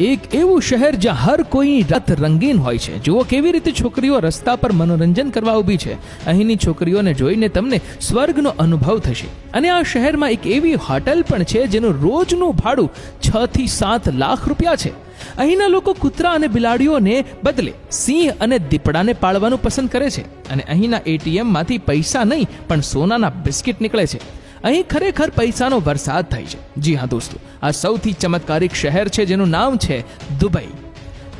એક એવું શહેર જ્યાં હર કોઈ રાત રંગીન હોય છે. જુઓ કેવી રીતે છોકરીઓ રસ્તા પર મનોરંજન કરવા ઊભી છે. અહીંની છોકરીઓને જોઈને તમને સ્વર્ગનો અનુભવ થશે. અને આ શહેરમાં એક એવી હોટલ પણ છે જેનું રોજનું ભાડું છ થી સાત લાખ રૂપિયા છે. અહીંના લોકો કૂતરા અને બિલાડીઓને બદલે સિંહ અને દીપડાને પાળવાનું પસંદ કરે છે. અને અહીંના એટીએમમાંથી પૈસા નહીં, પણ સોનાના બિસ્કિટ નીકળે છે. અહીં ખરેખર પૈસાનો વરસાદ થાય છે. જી હા દોસ્તો, આ સૌથી ચમત્કારિક શહેર છે જેનું નામ છે દુબઈ.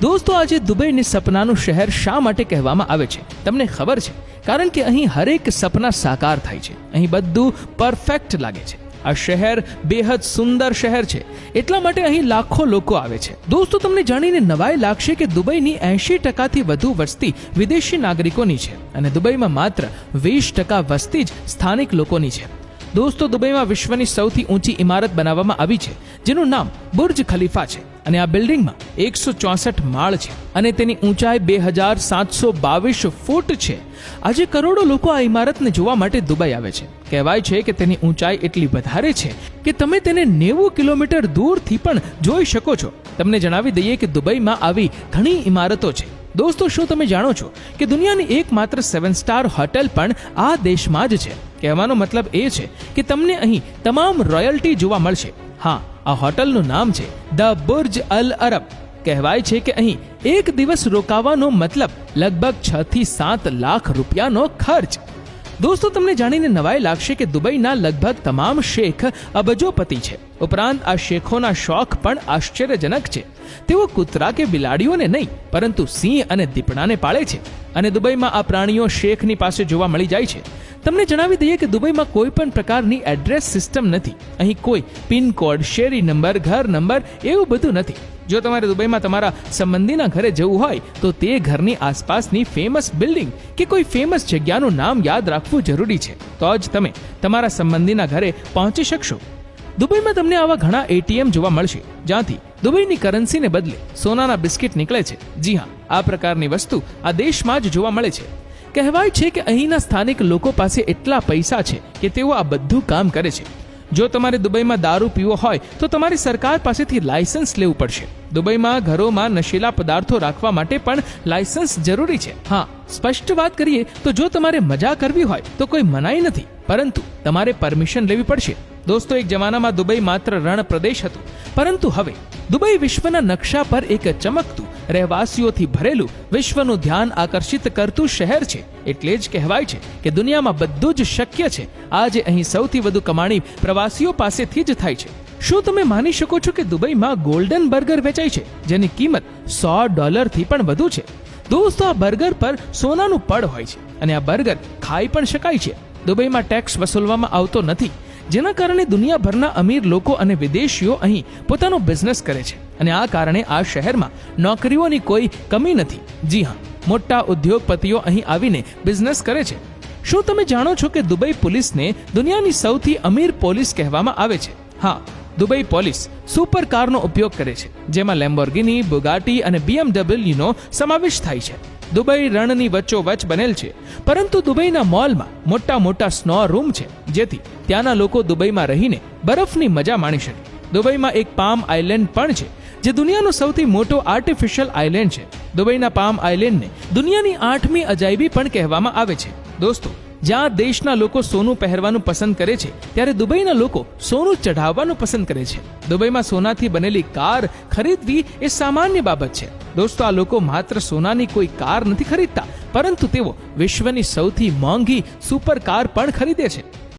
દોસ્તો, આજે દુબઈને સપનાનું શહેર શા માટે કહેવામાં આવે છે? તમને ખબર છે? કારણ કે અહીં હરેક સપના સાકાર થાય છે. અહીં બધું પરફેક્ટ લાગે છે. આ શહેર બેહદ સુંદર શહેર છે. એટલા માટે અહીં લાખો લોકો આવે છે. દોસ્તો, તમને જાણીને નવાઈ લાગશે કે દુબઈની એંશી ટકાથી વધુ વસ્તી વિદેશી નાગરિકોની છે અને દુબઈમાં માત્ર વીસ ટકા વસ્તી જ સ્થાનિક લોકોની છે. દોસ્તો, દુબઈમાં વિશ્વની સૌથી ઊંચી ઇમારત બનાવવામાં આવી છે, જેનું નામ બુર્જ ખલીફા છે અને આ બિલ્ડિંગમાં એકસો ચોસઠ માળ છે અને તેની ઊંચાઈ બે હજાર સાતસો બાવીસ ફૂટ છે. આજે કરોડો લોકો આ ઇમારતને જોવા માટે દુબઈ આવે છે. કહેવાય છે કે તેની ઊંચાઈ એટલી વધારે છે કે તમે તેને નેવું કિલોમીટર દૂરથી પણ જોઈ શકો છો. તમને જણાવી દઈએ કે દુબઈમાં આવી ઘણી ઇમારતો છે. દોસ્તો, શું તમે જાણો છો કે દુનિયાની એકમાત્ર સેવન સ્ટાર હોટેલ પણ આ દેશમાં જ છે? કહેવાનો મતલબ એ છે કે તમને અહીં તમામ રોયલ્ટી જોવા મળશે. હા, આ હોટલનું નામ છે ધ બુર્જ અલ અરબ. કહેવાય છે કે અહીં એક દિવસ રોકાવાનો મતલબ લગભગ છ થી સાત લાખ રૂપિયાનો ખર્ચ. દોસ્તો, તમને જાણીને નવાઈ લાગશે કે દુબઈના લગભગ તમામ શેખ અબજોપતિ છે. ઉપરાંત, આ શેખોના શોખ પણ આશ્ચર્યજનક છે. તેઓ કૂતરા કે બિલાડીઓને નહીં, પરંતુ સિંહ અને દીપડાને પાળે છે અને દુબઈમાં આ પ્રાણીઓ શેખની પાસે જોવા મળી જાય છે. તમને જણાવી દઈએ કે દુબઈમાં કોઈ પણ પ્રકારની એડ્રેસ સિસ્ટમ નથી. અહીં કોઈ પિનકોડ, શેરી નંબર, ઘર નંબર એવું બધું નથી. જો તમારે દુબઈમાં તમારા સંબંધીના ઘરે જવું હોય, તો તે ઘરની આસપાસની ફેમસ બિલ્ડિંગ કે કોઈ ફેમસ જગ્યાનું નામ યાદ રાખવું જરૂરી છે. તો જ તમે તમારા સંબંધીના ઘરે પહોંચી શકશો. દુબઈમાં તમને આવા ઘણા એટીએમ જોવા મળશે, જ્યાંથી દુબઈની કરન્સીને બદલે સોનાના બિસ્કિટ નીકળે છે. જી હા, આ પ્રકારની વસ્તુ આ દેશમાં જ જોવા મળે છે. કહેવાય છે કે અહીંના સ્થાનિક લોકો પાસે એટલા પૈસા છે કે તેઓ આ બધું કામ કરે છે. જો તમારે દુબઈમાં દારૂ પીવો હોય, તો તમારી સરકાર પાસેથી લાયસન્સ લેવું પડશે. દુબઈમાં ઘરોમાં નશીલા પદાર્થો રાખવા માટે પણ લાયસન્સ જરૂરી છે. હા, સ્પષ્ટ વાત કરીએ, તો જો તમારે મજા કરવી હોય, તો કોઈ મનાઈ નથી. પરંતુ તમારે પરમિશન લેવી પડશે. દોસ્તો, એક જમાનામાં દુબઈ માત્ર રણ પ્રદેશ હતું. પરંતુ હવે દુબઈ વિશ્વના નકશા પર એક ચમકતું રહેવાસીઓથી ભરેલું વિશ્વનું ધ્યાન આકર્ષિત કરતું શહેર છે. એટલે જ કહેવાય છે કે દુનિયામાં બધું જ શક્ય છે. આજે અહીં સૌથી વધુ કમાણી પ્રવાસીઓ પાસેથી જ થાય છે. શું તમે માની શકો છો કે દુબઈમાં ગોલ્ડન બર્ગર વેચાય છે, જેની કિંમત સો ડોલરથી પણ વધુ છે? દોસ્તો, આ બર્ગર પર સોનાનું પડ હોય છે અને આ બર્ગર ખાઈ પણ શકાય છે. દુબઈમાં ટેક્સ વસૂલવામાં આવતો નથી. જેના કારણે દુનિયાભરના અમીર લોકો અને વિદેશીઓ અહીં પોતાનો બિઝનેસ કરે છે. અને આ કારણે આ શહેરમાં નોકરીઓની કોઈ કમી નથી. જી હા, મોટા ઉદ્યોગપતિઓ અહીં આવીને બિઝનેસ કરે છે. શું તમે જાણો છો કે દુબઈ પોલીસને દુનિયાની સૌથી અમીર પોલીસ કહેવામાં આવે છે? હા દુબઈ પોલીસ સુપર કારનો ઉપયોગ કરે છે, જેમાં લેમ્બોર્ગિની બુગાટી અને બીએમડબલ્યુનો સમાવેશ થાય છે. દુબઈ રણની વચ્ચોવચ બનેલ છે, પરંતુ દુબઈના મોલમાં મોટા મોટા સ્નો રૂમ છે, જેથી ત્યાંના લોકો દુબઈમાં રહીને બરફની મજા માણી શકે. દુબઈમાં એક પામ આઇલેન્ડ પણ છે, જે દુનિયાનો સૌથી મોટો આર્ટિફિશિયલ આઇલેન્ડ છે. દુબઈના પામ આઇલેન્ડને દુનિયાની આઠમી અજાયબી પણ કહેવામાં આવે છે. દોસ્તો જ્યાં દેશના લોકો સોનું પહેરવાનું પસંદ કરે છે, ત્યારે દુબઈના લોકો સોનું ચઢાવવાનું પસંદ કરે છે. દુબઈમાં સોનાથી બનેલી કાર ખરીદવી એ સામાન્ય બાબત છે. દોસ્તો, આ લોકો માત્ર સોનાની કોઈ કાર નથી ખરીદતા, પરંતુ તેઓ વિશ્વની સૌથી મોંઘી સુપર કાર પણ ખરીદે છે.